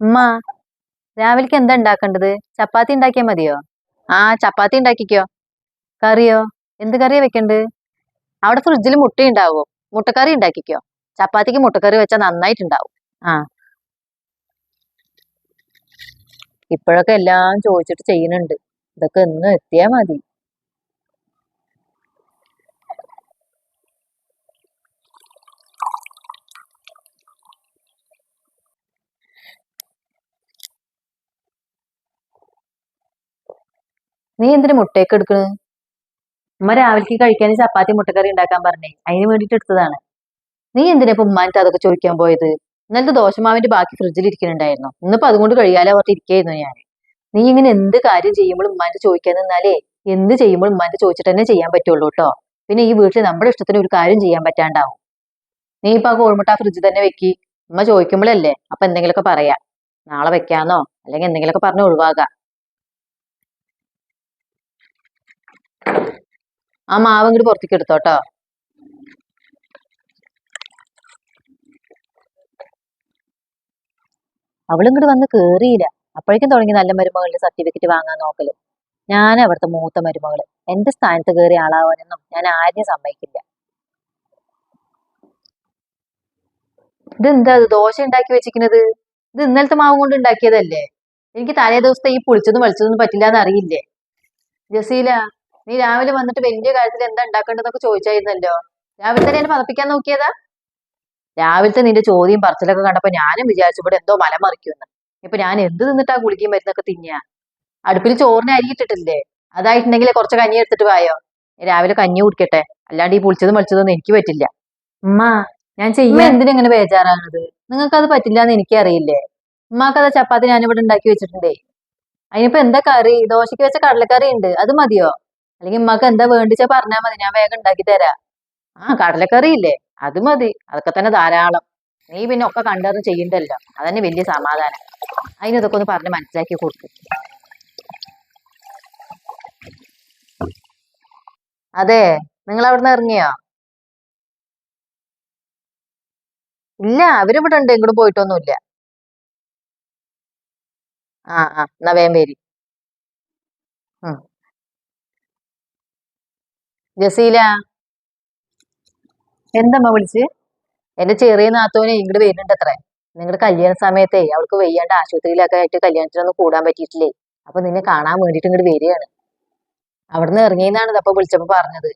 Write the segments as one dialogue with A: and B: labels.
A: ഉമ്മ രാവിലേക്ക് എന്താ ഉണ്ടാക്കേണ്ടത് ചപ്പാത്തി ഉണ്ടാക്കിയാൽ മതിയോ? ആ ചപ്പാത്തി ഉണ്ടാക്കിക്കോ കറിയോ? എന്ത് കറിയാ വെക്കണ്ട്? അവിടെ ഫ്രിഡ്ജിൽ മുട്ട ഉണ്ടാവോ മുട്ടക്കറി ഉണ്ടാക്കിക്കോ ചപ്പാത്തിക്ക് മുട്ടക്കറി വെച്ചാൽ നന്നായിട്ടുണ്ടാവും. ആ. ഇപ്പോഴൊക്കെ എല്ലാം ചോദിച്ചിട്ട് ചെയ്യുന്നുണ്ട്. ഇതൊക്കെ ഒന്ന് എത്തിയാ മതി. നീ എന്തിനു മുട്ടയൊക്കെ എടുക്കണ്? ഉമ്മ രാവിലേക്ക് കഴിക്കാൻ ചപ്പാത്തി മുട്ടക്കറി ഉണ്ടാക്കാൻ പറഞ്ഞേ. അതിന് വേണ്ടിട്ട് എടുത്തതാണ്. നീ എന്തിനാ ഇപ്പൊ ഉമ്മാനത്ത് അതൊക്കെ ചോദിക്കാൻ പോയത്? ഇന്നലത്തെ ദോശമാവിന്റെ ബാക്കി ഫ്രിഡ്ജിൽ ഇരിക്കുന്നുണ്ടായിരുന്നു ഇന്നിപ്പോ അതുകൊണ്ട് കഴിയാലോ പറഞ്ഞിട്ട് ഇരിക്കായിരുന്നു ഞാൻ. നീ ഇങ്ങനെ എന്ത് കാര്യം ചെയ്യുമ്പോൾ ഉമ്മാന്റെ ചോദിക്കാൻ നിന്നാലേ എന്ത് ചെയ്യുമ്പോൾ ഉമ്മാന്റെ ചോദിച്ചിട്ട് തന്നെ ചെയ്യാൻ പറ്റുള്ളൂ കേട്ടോ പിന്നെ ഈ വീട്ടിൽ നമ്മുടെ ഇഷ്ടത്തിന് ഒരു കാര്യം ചെയ്യാൻ പറ്റാണ്ടാവും. നീ ഇപ്പൊ ആ കോഴിമുട്ട ഫ്രിഡ്ജ് തന്നെ വെക്കി. ഉമ്മ ചോദിക്കുമ്പോഴല്ലേ? അപ്പൊ എന്തെങ്കിലുമൊക്കെ പറയാ. നാളെ വെക്കാന്നോ? അല്ലെങ്കിൽ എന്തെങ്കിലുമൊക്കെ പറഞ്ഞ് ഒഴിവാകാം. ആ മാവ് ഇങ്ങോട്ട് പുറത്തേക്ക് എടുത്തോട്ടോ അവളിങ്ങോട്ട് വന്ന് കേറിയില്ല. അപ്പോഴേക്കും തുടങ്ങി നല്ല മരുമകളുടെ സർട്ടിഫിക്കറ്റ് വാങ്ങാൻ നോക്കൽ. ഞാൻ അവിടുത്തെ മൂത്ത മരുമകൾ. എന്റെ സ്ഥാനത്ത് കയറിയ ആളാവാനൊന്നും ഞാൻ ആരെയും സമ്മതിക്കില്ല. ഇതെന്താ ദോശ ഉണ്ടാക്കി വെച്ചിരിക്കുന്നത് ഇത് ഇന്നലത്തെ മാവ് കൊണ്ട് ഉണ്ടാക്കിയതല്ലേ എനിക്ക് തലേ ദിവസത്തെ ഈ പൊളിച്ചതും വലിച്ചതൊന്നും പറ്റില്ല എന്നറിയില്ലേ ജസീല നീ രാവിലെ വന്നിട്ട് വലിയ കാര്യത്തിൽ എന്താ ഉണ്ടാക്കേണ്ടതെന്നൊക്കെ ചോദിച്ചായിരുന്നല്ലോ. രാവിലെ തന്നെ എന്നെ പതപ്പിക്കാൻ നോക്കിയതാ? രാവിലത്തെ നിന്റെ ചോദ്യം പറച്ചിലൊക്കെ കണ്ടപ്പോ ഞാനും വിചാരിച്ചു ഇവിടെ എന്തോ മല മറിക്കുമെന്ന്. ഇപ്പൊ ഞാൻ എന്ത് തിന്നിട്ടാ കുളിക്കും മരുന്നൊക്കെ തിന്നിയ? അടുപ്പിൽ ചോറിനെ അരിയിട്ടിട്ടില്ലേ അതായിട്ടുണ്ടെങ്കിൽ കുറച്ച് കഞ്ഞി എടുത്തിട്ട് വായോ? രാവിലെ കഞ്ഞി കുടിക്കട്ടെ. അല്ലാണ്ട് ഈ പുളിച്ചതും മളിച്ചതൊന്നും എനിക്ക് പറ്റില്ല. ഉമ്മ ഞാൻ ചെയ്യാൻ എന്തിനെങ്ങനെ ബേജാറാണത് നിങ്ങൾക്ക് അത് പറ്റില്ല എന്ന് എനിക്കറിയില്ലേ? ഉമ്മാക്ക് അതാ ചപ്പാത്തി ഞാനിവിടെ ഉണ്ടാക്കി വെച്ചിട്ടുണ്ടേ. അതിനിപ്പോ എന്താ കറി? ദോശക്ക് വെച്ച കടലക്കറി ഉണ്ട്. അത് മതിയോ? അല്ലെങ്കിൽ ഉമ്മക്ക് എന്താ വേണ്ടിച്ചാ പറഞ്ഞാ മതി ഞാൻ വേഗം ഉണ്ടാക്കി തരാം. ആ കടലക്കറി ഇല്ലേ അത് മതി അതൊക്കെ തന്നെ ധാരാളം. നീ പിന്നെ ഒക്കെ കണ്ടറിഞ്ഞ് ചെയ്യണ്ടല്ലോ അതന്നെ വലിയ സമാധാനം. അതിനതൊക്കെ ഒന്ന് പറഞ്ഞ് മനസ്സിലാക്കി കൊടുക്കും. അതെ നിങ്ങൾ അവിടുന്ന് ഇറങ്ങിയോ? ഇല്ല അവരിവിടെ ഉണ്ട് ഇങ്ങോട്ട് പോയിട്ടൊന്നുമില്ല. ആ ആ എന്നാ വേം പേര് ഉം. ജസീല. എന്തമ്മ വിളിച്ച്? എന്റെ ചെറിയ നാത്തോനെ ഇങ്ങോട്ട് വരുന്നുണ്ട് അത്രേ നിങ്ങളുടെ കല്യാണ സമയത്തേ അവൾക്ക് വെയ്യാണ്ട് ആശുപത്രിയിലൊക്കെ ആയിട്ട് കല്യാണത്തിനൊന്നും കൂടാൻ പറ്റിയിട്ടില്ലേ. അപ്പൊ നിന്നെ കാണാൻ വേണ്ടിട്ട് ഇങ്ങോട്ട് വരികയാണ്. അവിടുന്ന് ഇറങ്ങിയെന്നാണ് ഇതപ്പൊ വിളിച്ചപ്പോ പറഞ്ഞത്.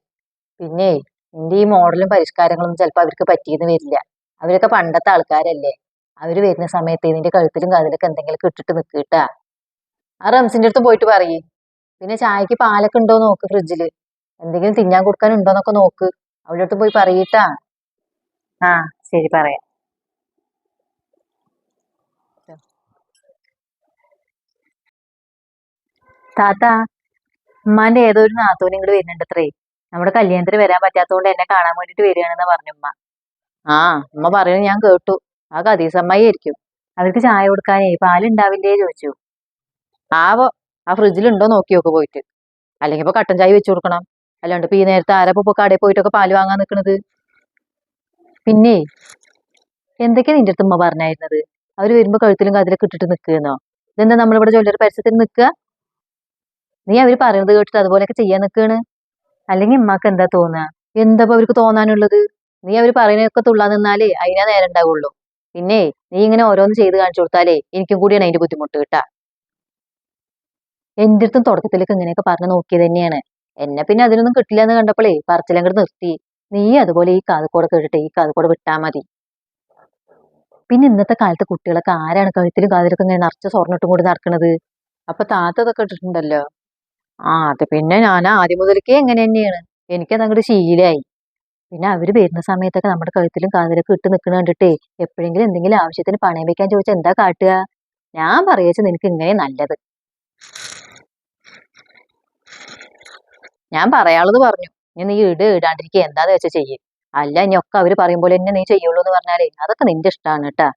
A: പിന്നെ നിന്റെ ഈ മോഡലും പരിഷ്കാരങ്ങളും ചിലപ്പോ അവർക്ക് പറ്റിയെന്ന് വരില്ല. അവരൊക്കെ പണ്ടത്തെ ആൾക്കാരല്ലേ. അവർ വരുന്ന സമയത്ത് നിന്റെ കഴുത്തിലും കാതിലൊക്കെ എന്തെങ്കിലും ഇട്ടിട്ട് നിൽക്കിട്ടാ ആ റംസിന്റെ അടുത്ത് പോയിട്ട് പറയേ. പിന്നെ ചായക്ക് പാലൊക്കെ ഉണ്ടോ നോക്ക് ഫ്രിഡ്ജിൽ. എന്തെങ്കിലും തിന്നാൻ കൊടുക്കാനുണ്ടോന്നൊക്കെ നോക്ക്. അവളുടെ പോയി പറയിട്ടാ. ആ ശരി പറയാം. താത്ത ഉമ്മാന്റെ ഏതോ ഒരു നാത്തൂനും ഇങ്ങോട്ട് വരുന്നുണ്ട് അത്രേ നമ്മുടെ കല്യാണത്തിന് വരാൻ പറ്റാത്തതുകൊണ്ട് എന്നെ കാണാൻ വേണ്ടിട്ട് വരികയാണെന്ന് പറഞ്ഞു ഉമ്മ. ആ ഉമ്മ പറയുന്നത് ഞാൻ കേട്ടു. ആ കദീസമ്മായി ആയിരിക്കും അവർക്ക് ചായ കൊടുക്കാനേ പാലുണ്ടാവില്ലേ ചോദിച്ചു. ആവോ ആ ഫ്രിഡ്ജിലുണ്ടോ നോക്കി നോക്ക് പോയിട്ട്. അല്ലെങ്കിൽ ഇപ്പൊ കട്ടൻ ചായ വെച്ചു കൊടുക്കണം. അല്ലാണ്ട് ഇപ്പൊ ഈ നേരത്തെ ആരാ ഇപ്പൊ കടയിൽ പോയിട്ടൊക്കെ പാൽ വാങ്ങാൻ നിക്കണത്? പിന്നെ എന്തൊക്കെയാ നിന്റെ അടുത്ത് ഉമ്മ പറഞ്ഞായിരുന്നത്? അവർ വരുമ്പോ കഴുത്തിലും കാതിലൊക്കെ ഇട്ടിട്ട് നിൽക്കുന്നോ ഇതെന്താ നമ്മളിവിടെ ജോലിയുടെ പരിസരത്തിൽ നിൽക്കുക? നീ അവർ പറയുന്നത് കേട്ടിട്ട് അതുപോലെയൊക്കെ ചെയ്യാൻ നിൽക്കാണ് അല്ലെങ്കിൽ ഉമ്മാക്ക് എന്താ തോന്നുക? എന്താ അവർക്ക് തോന്നാനുള്ളത്? നീ അവർ പറയുന്നതൊക്കെ തുള്ളാൻ നിന്നാലേ അതിനാ നേരം ഉണ്ടാവുള്ളൂ. പിന്നെ നീ ഇങ്ങനെ ഓരോന്ന് ചെയ്ത് കാണിച്ചു കൊടുത്താലേ എനിക്കും കൂടിയാണ് അതിന്റെ ബുദ്ധിമുട്ട് കേട്ടാ. എന്റെ അടുത്തും തുടക്കത്തിലേക്ക് ഇങ്ങനെയൊക്കെ പറഞ്ഞു നോക്കിയത് തന്നെയാണ്. എന്നെ പിന്നെ അതിനൊന്നും കിട്ടില്ല എന്ന് കണ്ടപ്പോഴേ കൂടെ നിർത്തി. നീ അതുപോലെ ഈ കാതുകൂടെ കേട്ടിട്ട് ഈ കാതുകൂടെ വിട്ടാ മതി. പിന്നെ ഇന്നത്തെ കാലത്ത് കുട്ടികളൊക്കെ ആരാണ് കഴുത്തിലും കാതിലൊക്കെ ഇങ്ങനെ നിറച്ച സ്വർണിട്ടും കൂടി നടക്കണത്? അപ്പൊ താത്ത ഇതൊക്കെ ഇട്ടിട്ടുണ്ടല്ലോ. ആ അത് പിന്നെ ഞാൻ ആദ്യം മുതൽക്കേ എങ്ങനെ തന്നെയാണ്. എനിക്കത് അങ്ങോട്ട് ശീലായി. പിന്നെ അവർ വരുന്ന സമയത്തൊക്കെ നമ്മുടെ കഴുത്തിലും കാതിലൊക്കെ ഇട്ട് നിൽക്കണ കണ്ടിട്ടേ എപ്പോഴെങ്കിലും എന്തെങ്കിലും ആവശ്യത്തിന് പണയം വെക്കാൻ ചോദിച്ചാൽ എന്താ കാട്ടുക? ഞാൻ പറയച്ച നിനക്ക് ഇങ്ങനെ നല്ലത്. ഞാൻ പറയാനുള്ളത് പറഞ്ഞു. ഇനി നീ ഇട് ഇടാണ്ടിരിക്കുക എന്താന്ന് വെച്ചാൽ ചെയ്യും. അല്ല ഇനി ഒക്കെ അവർ പറയും പോലെ തന്നെ നീ ചെയ്യുള്ളൂ എന്ന് പറഞ്ഞാലേ അതൊക്കെ നിന്റെ ഇഷ്ടമാണ് കേട്ടാ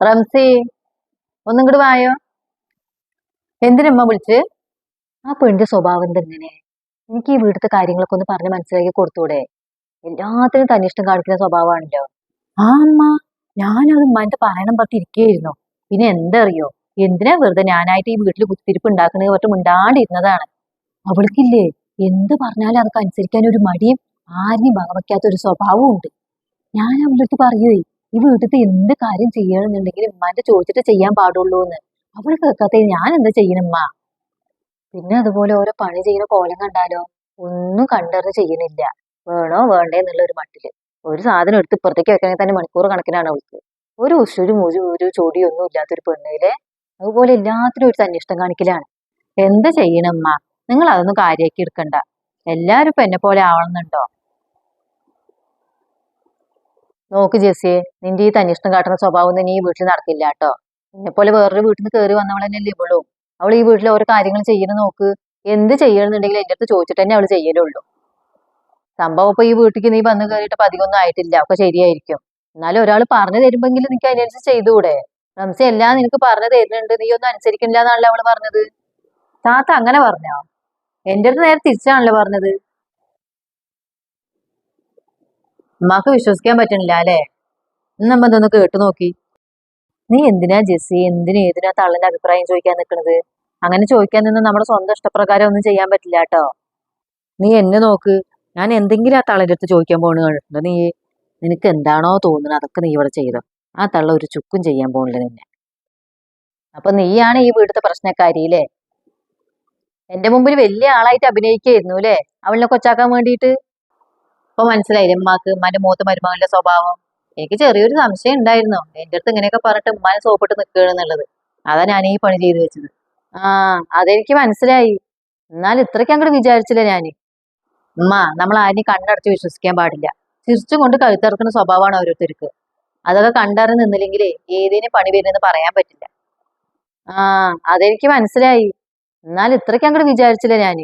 A: റംസി ഒന്നും ഇങ്ങോട്ട് വായോ എന്തിനമ്മ വിളിച്ച്? ആ പെണ്ണിന്റെ സ്വഭാവം എന്തെങ്ങനെ? എനിക്ക് ഈ വീട്ടിലത്തെ കാര്യങ്ങളൊക്കെ ഒന്ന് പറഞ്ഞ് മനസ്സിലാക്കി കൊടുത്തൂടെ? എല്ലാത്തിനും തന്നിഷ്ടം കാണിക്കുന്ന സ്വഭാവമാണല്ലോ.
B: ആ അമ്മ ഞാനത് ഉമ്മാന്റെ പറയണം പറഞ്ഞിരിക്കുകയായിരുന്നു
A: പിന്നെ എന്തറിയോ? എന്തിനാ വെറുതെ ഞാനായിട്ട് ഈ വീട്ടിൽ കുത്തിരിപ്പ് ഉണ്ടാക്കണത് പറഞ്ഞു മിണ്ടാണ്ടിരുന്നതാണ്. അവൾക്കില്ലേ എന്ത് പറഞ്ഞാലും അതൊക്കെ അനുസരിക്കാൻ ഒരു മടിയും ആരെയും വകവയ്ക്കാത്ത ഒരു സ്വഭാവവും ഉണ്ട്. ഞാൻ അവളുടെ പറയൂ ഈ വീട്ടിൽ എന്ത് കാര്യം ചെയ്യണമെന്നുണ്ടെങ്കിലും ഉമ്മാന്റെ ചോദിച്ചിട്ട് ചെയ്യാൻ പാടുള്ളൂ എന്ന്. അവൾ കേൾക്കാത്ത ഞാൻ എന്താ ചെയ്യണമ്മ പിന്നെ അതുപോലെ ഓരോ പണി ചെയ്യുന്ന കോലം കണ്ടാലോ? ഒന്നും കണ്ടറിഞ്ഞ് ചെയ്യണില്ല. വേണോ വേണ്ടേ എന്നുള്ള ഒരു മട്ടിൽ. ഒരു സാധനം എടുത്ത് ഇപ്പുറത്തേക്ക് വെക്കണമെങ്കിൽ തന്നെ മണിക്കൂർ കണക്കിനാണ് അവൾക്ക്. ഒരു ഒരു ഒരു ഒരു ചൊടിയൊന്നും ഇല്ലാത്തൊരു പെണ്ണിലെ അതുപോലെ എല്ലാത്തിനും ഒരു തന്നിഷ്ടം കാണിക്കലാണ്. എന്താ ചെയ്യണമ്മ? നിങ്ങൾ അതൊന്നും കാര്യമാക്കി എടുക്കണ്ട. എല്ലാരും ഇപ്പൊ എന്നെ പോലെ ആവണമെന്നുണ്ടോ നോക്ക് ജെസ്സിയെ നിന്റെ ഈ തന്നിഷ്ടം കാട്ടുന്ന സ്വഭാവം നീ ഈ വീട്ടിൽ നടക്കില്ല കേട്ടോ. എന്നെ പോലെ വേറൊരു വീട്ടിൽ നിന്ന് കയറി വന്നവളെന്നല്ലേ ഇവളും. അവൾ ഈ വീട്ടിൽ ഓരോ കാര്യങ്ങൾ ചെയ്യണം നോക്ക്. എന്ത് ചെയ്യണമെന്നുണ്ടെങ്കിൽ എന്റെ അടുത്ത് ചോദിച്ചിട്ട് തന്നെ അവൾ ചെയ്യലുള്ളൂ. സംഭവം ഇപ്പൊ ഈ വീട്ടിലേക്ക് നീ വന്ന് കയറിയിട്ട് അധികമൊന്നും ആയിട്ടില്ല. ഒക്കെ ശരിയായിരിക്കും. എന്നാലും ഒരാൾ പറഞ്ഞു തരുമ്പെങ്കിലും നിനക്ക് അതിനനുസരിച്ച് ചെയ്തുകൂടെ? റംസി എല്ലാം നിനക്ക് പറഞ്ഞു തരുന്നുണ്ട്. നീ ഒന്നും അനുസരിക്കില്ല എന്നാണല്ലോ അവൾ പറഞ്ഞത്. താത്ത അങ്ങനെ പറഞ്ഞോ? എന്റെ അടുത്ത് നേരെ തിരിച്ചാണല്ലോ പറഞ്ഞത്. ഉമ്മാക്ക് വിശ്വസിക്കാൻ പറ്റണില്ല അല്ലേ? നമ്മ ഇതൊന്ന് കേട്ടു നോക്കി. നീ എന്തിനാ ജെസ്സി? എന്തിനു ഏതിനാ തള്ളിന്റെ അഭിപ്രായം ചോദിക്കാൻ നിൽക്കണത് അങ്ങനെ ചോദിക്കാൻ നിന്ന് നമ്മുടെ സ്വന്തം ഇഷ്ടപ്രകാരം ഒന്നും ചെയ്യാൻ പറ്റില്ല കേട്ടോ. നീ എന്നെ നോക്ക്. ഞാൻ എന്തെങ്കിലും ആ തള്ളന്റെ അടുത്ത് ചോദിക്കാൻ പോണ കണ്ടിട്ടുണ്ടോ നീ നിനക്ക് എന്താണോ തോന്നുന്നത് അതൊക്കെ നീ ഇവിടെ ചെയ്തു. ആ തള്ള ഒരു ചുക്കും ചെയ്യാൻ പോണില്ല നിന്നെ. അപ്പൊ നീയാണ് ഈ വീട്ടിലത്തെ പ്രശ്നക്കാരിയില്ലേ എന്റെ മുമ്പിൽ വലിയ ആളായിട്ട് അഭിനയിക്കായിരുന്നു അല്ലേ അവളിനെ കൊച്ചാക്കാൻ വേണ്ടിയിട്ട്. ഇപ്പൊ മനസ്സിലായില്ലേ ഉമ്മാക്ക് ഉമ്മാന്റെ മൂത്ത മരുമകളുടെ സ്വഭാവം? എനിക്ക് ചെറിയൊരു സംശയം ഉണ്ടായിരുന്നു. എന്റെ അടുത്ത് ഇങ്ങനെയൊക്കെ പറഞ്ഞിട്ട് ഉമ്മാനെ സോപ്പിട്ട് നിൽക്കുകയാണെന്നുള്ളത് അതാ ഞാൻ ഈ പണി ചെയ്തു വെച്ചത്. ആ അതെനിക്ക് മനസ്സിലായി. എന്നാൽ ഇത്രയ്ക്ക് അങ്ങോട്ട് വിചാരിച്ചില്ല ഞാൻ ഉമ്മ നമ്മൾ ആരെയും കണ്ണടച്ച് വിശ്വസിക്കാൻ പാടില്ല. ചിരിച്ചും കൊണ്ട് കഴുത്തിറക്കുന്ന സ്വഭാവമാണ് ഓരോരുത്തർക്ക് അതൊക്കെ കണ്ടറിഞ്ഞ് നിന്നില്ലെങ്കിലേ ഏതിനും പണി വരുന്നെന്ന് പറയാൻ പറ്റില്ല. ആ അതെനിക്ക് മനസ്സിലായി. എന്നാൽ ഇത്രയ്ക്ക് അങ്ങോട്ട് വിചാരിച്ചില്ല ഞാൻ